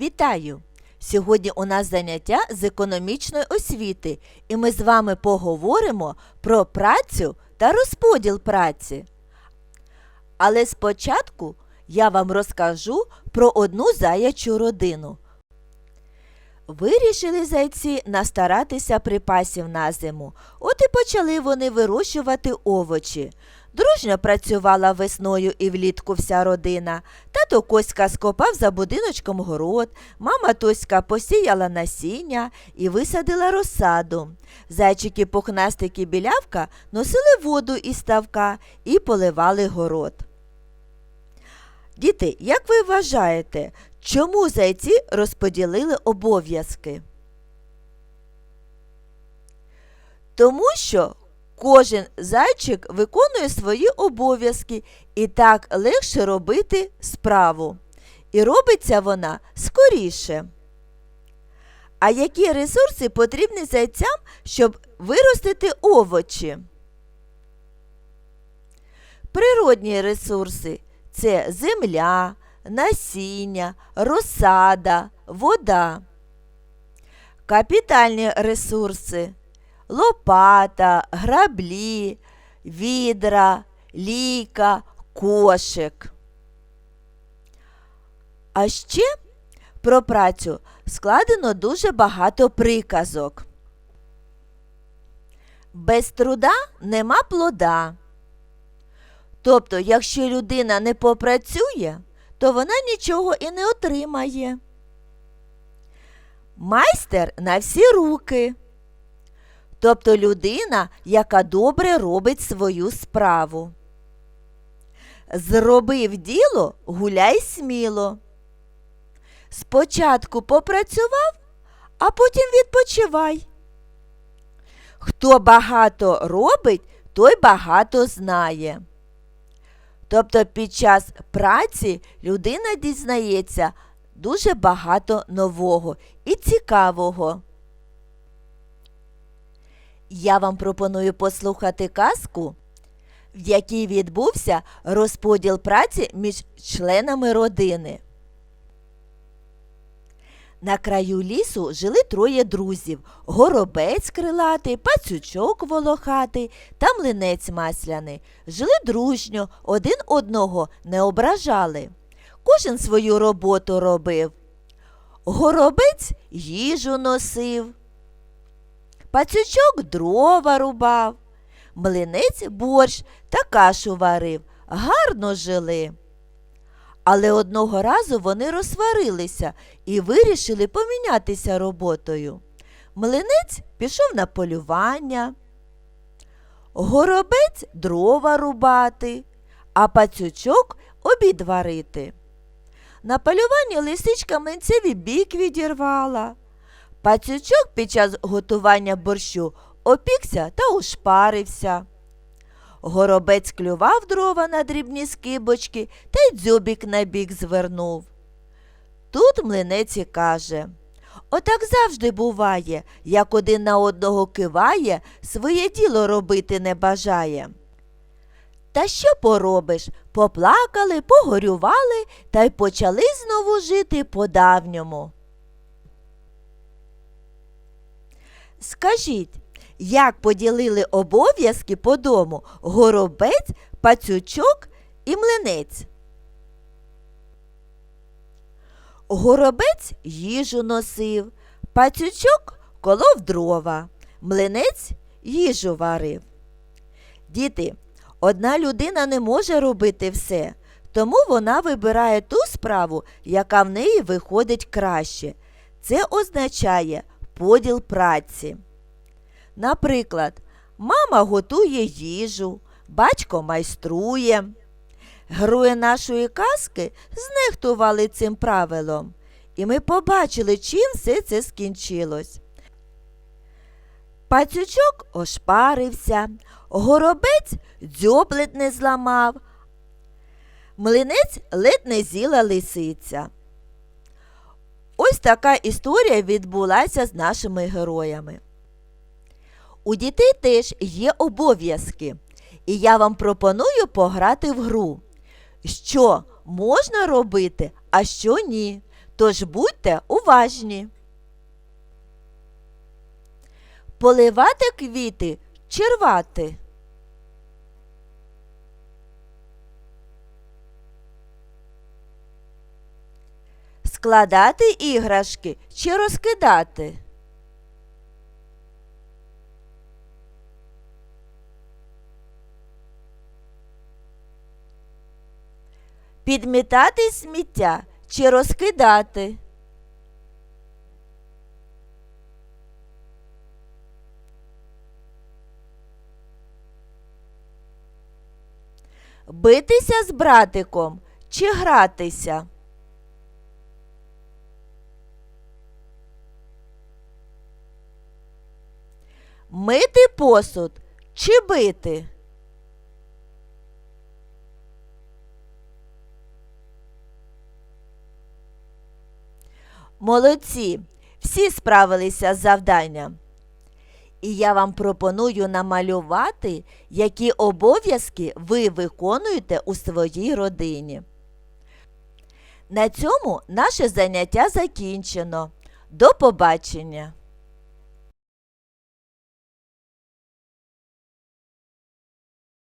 Вітаю! Сьогодні у нас заняття з економічної освіти, і ми з вами поговоримо про працю та розподіл праці. Але спочатку я вам розкажу про одну заячу родину. Вирішили зайці настаратися припасів на зиму. От і почали вони вирощувати овочі. Дружньо працювала весною і влітку вся родина. Тато Коська скопав за будиночком город, мама Тоська посіяла насіння і висадила розсаду. Зайчики пухнастики білявка носили воду із ставка і поливали город. Діти, як ви вважаєте, чому зайці розподілили обов'язки? Тому що кожен зайчик виконує свої обов'язки і так легше робити справу. І робиться вона скоріше. А які ресурси потрібні зайцям, щоб виростити овочі? Природні ресурси це земля, насіння, розсада, вода. Капітальні ресурси лопата, граблі, відра, лійка, кошик. А ще про працю складено дуже багато приказок. Без труда нема плода. Тобто, якщо людина не попрацює, то вона нічого і не отримає. Майстер на всі руки. Тобто людина, яка добре робить свою справу. Зробив діло, гуляй сміло. Спочатку попрацював, а потім відпочивай. Хто багато робить, той багато знає. Тобто під час праці людина дізнається дуже багато нового і цікавого. Я вам пропоную послухати казку, в якій відбувся розподіл праці між членами родини. На краю лісу жили троє друзів горобець крилатий, пацючок волохатий та млинець масляний. Жили дружньо, один одного не ображали. Кожен свою роботу робив. Горобець їжу носив. Пацючок дрова рубав, млинець борщ та кашу варив, гарно жили. Але одного разу вони розсварилися і вирішили помінятися роботою. Млинець пішов на полювання, горобець дрова рубати, а пацючок обід варити. На полюванні лисичка млинцеві бік відірвала. Пацючок під час готування борщу опікся та ушпарився. Горобець клював дрова на дрібні скибочки та й дзьобік на бік звернув. Тут млинець і каже Отак завжди буває, як один на одного киває, своє діло робити не бажає. Та що поробиш? Поплакали, погорювали та й почали знову жити по-давньому. Скажіть, як поділили обов'язки по дому горобець, пацючок і млинець? Горобець їжу носив, пацючок колов дрова, млинець їжу варив. Діти, одна людина не може робити все, тому вона вибирає ту справу, яка в неї виходить краще. Це означає поділ праці. Наприклад, мама готує їжу, батько майструє. Герої нашої казки знехтували цим правилом, і ми побачили, чим все це скінчилось. Пацючок ошпарився, горобець дзьоблет не зламав, млинець ледь не з'їла лисиця. Ось така історія відбулася з нашими героями. У дітей теж є обов'язки, і я вам пропоную пограти в гру. Що можна робити, а що ні. Тож будьте уважні. Поливати квіти чи Складати іграшки чи розкидати? Підмітати сміття чи розкидати? Битися з братиком чи гратися? Мити посуд чи бити? Молодці, всі справилися з завданням. І я вам пропоную намалювати, які обов'язки ви виконуєте у своїй родині. На цьому наше заняття закінчено. До побачення!